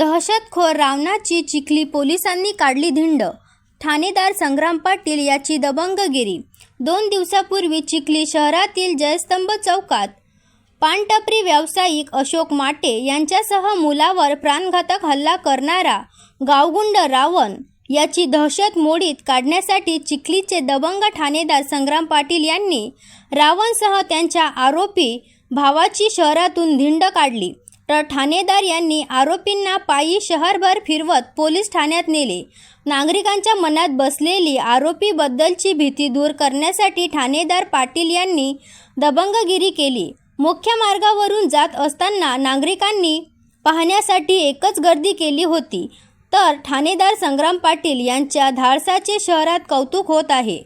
दहशतखोर रावणाची चिखली पोलिसांनी काढली धिंड. ठाणेदार संग्राम पाटील याची दबंगगिरी. दोन दिवसापूर्वी चिखली शहरातील जयस्तंभ चौकात पानटपरी व्यावसायिक अशोक माटे यांच्यासह मुलावर प्राणघातक हल्ला करणारा गावगुंड रावण याची दहशत मोडीत काढण्यासाठी चिखलीचे दबंग ठाणेदार संग्राम पाटील यांनी रावणसह त्यांच्या आरोपी भावाची शहरातून धिंड काढली. तर ठाणेदार यांनी आरोपींना पायी शहरभर फिरवत पोलीस ठाण्यात नेले. नागरिकांच्या मनात बसलेली आरोपीबद्दलची भीती दूर करण्यासाठी ठाणेदार पाटील यांनी दबंगगिरी केली. मुख्य मार्गावरून जात असताना नागरिकांनी पाहण्यासाठी एकच गर्दी केली होती. तर ठाणेदार संग्राम पाटील यांच्या धाडसाचे शहरात कौतुक होत आहे.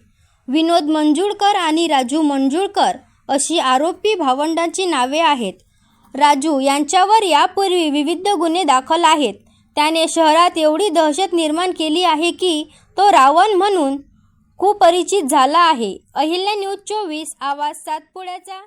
विनोद मंजुळकर आणि राजू मंजुळकर अशी आरोपी भावंडांची नावे आहेत. राजू यांच्यावर यापूर्वी विविध गुन्हे दाखल आहेत. त्याने शहरात एवढी दहशत निर्माण केली आहे की तो रावण म्हणून कुपरिचित झाला आहे. अहिल्या न्यूज चोवीस आवाज सातपुड्याचा